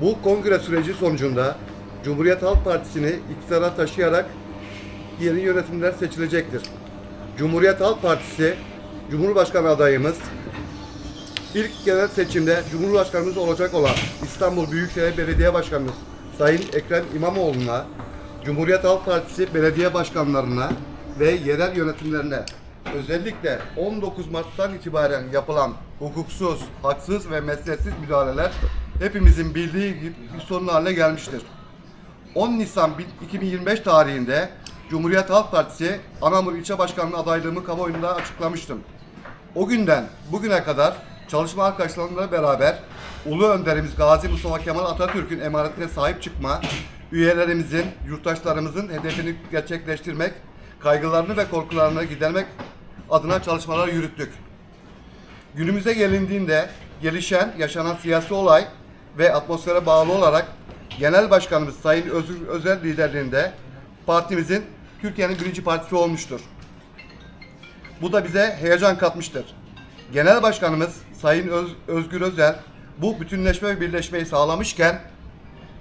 Bu kongre süreci sonucunda Cumhuriyet Halk Partisi'ni iktidara taşıyarak yeni yönetimler seçilecektir. Cumhuriyet Halk Partisi Cumhurbaşkanı adayımız ilk genel seçimde Cumhurbaşkanımız olacak olan İstanbul Büyükşehir Belediye Başkanımız Sayın Ekrem İmamoğlu'na, Cumhuriyet Halk Partisi belediye başkanlarına ve yerel yönetimlerine özellikle 19 Mart'tan itibaren yapılan hukuksuz, haksız ve mesnetsiz müdahaleler hepimizin bildiği gibi bir sorun haline gelmiştir. 10 Nisan 2025 tarihinde Cumhuriyet Halk Partisi Anamur İlçe Başkanlığı adaylığımı kamuoyunda açıklamıştım. O günden bugüne kadar çalışma arkadaşlarımla beraber Ulu Önderimiz Gazi Mustafa Kemal Atatürk'ün emanetine sahip çıkma, üyelerimizin, yurttaşlarımızın hedefini gerçekleştirmek, kaygılarını ve korkularını gidermek adına çalışmalar yürüttük. Günümüze gelindiğinde gelişen, yaşanan siyasi olay ve atmosfere bağlı olarak Genel Başkanımız Sayın Özgür Özel liderliğinde partimizin Türkiye'nin birinci partisi olmuştur. Bu da bize heyecan katmıştır. Genel Başkanımız Sayın Öz- Özgür Özel bu bütünleşme ve birleşmeyi sağlamışken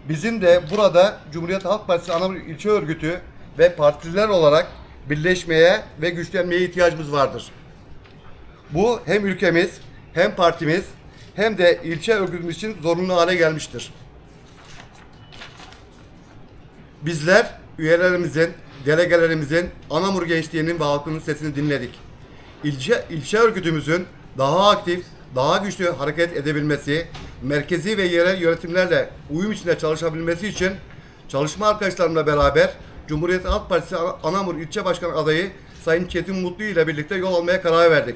bizim de burada Cumhuriyet Halk Partisi ana ilçe örgütü ve partililer olarak birleşmeye ve güçlenmeye ihtiyacımız vardır. Bu hem ülkemiz hem partimiz hem de ilçe örgütümüz için zorunlu hale gelmiştir. Bizler üyelerimizin, delegelerimizin, Anamur gençliğinin ve halkının sesini dinledik. İlçe, ilçe örgütümüzün daha aktif, daha güçlü hareket edebilmesi, merkezi ve yerel yönetimlerle uyum içinde çalışabilmesi için çalışma arkadaşlarımla beraber Cumhuriyet Halk Partisi Anamur İlçe Başkanı adayı Sayın Çetin Mutlu ile birlikte yol almaya karar verdik.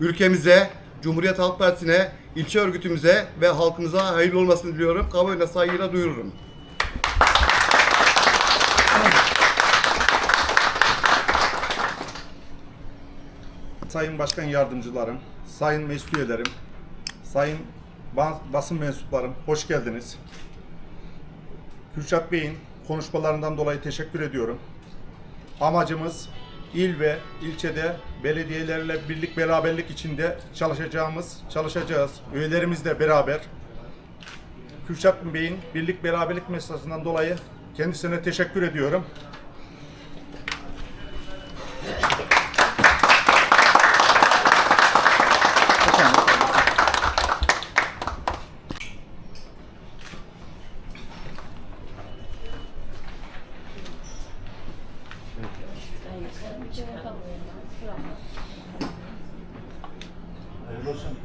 Ülkemize, Cumhuriyet Halk Partisi'ne, ilçe örgütümüze ve halkımıza hayırlı olmasını diliyorum. Kamuoyuna saygıyla duyururum. Sayın Başkan Yardımcılarım, Sayın Meclis Üyelerim, Sayın ba- basın mensuplarım, hoş geldiniz. Kürşat Bey'in konuşmalarından dolayı teşekkür ediyorum. Amacımız il ve ilçede belediyelerle birlik beraberlik içinde çalışacağımız, çalışacağız. Üyelerimizle beraber. Kürşat Bey'in birlik beraberlik mesajından dolayı kendisine teşekkür ediyorum. Hayırlı olsun.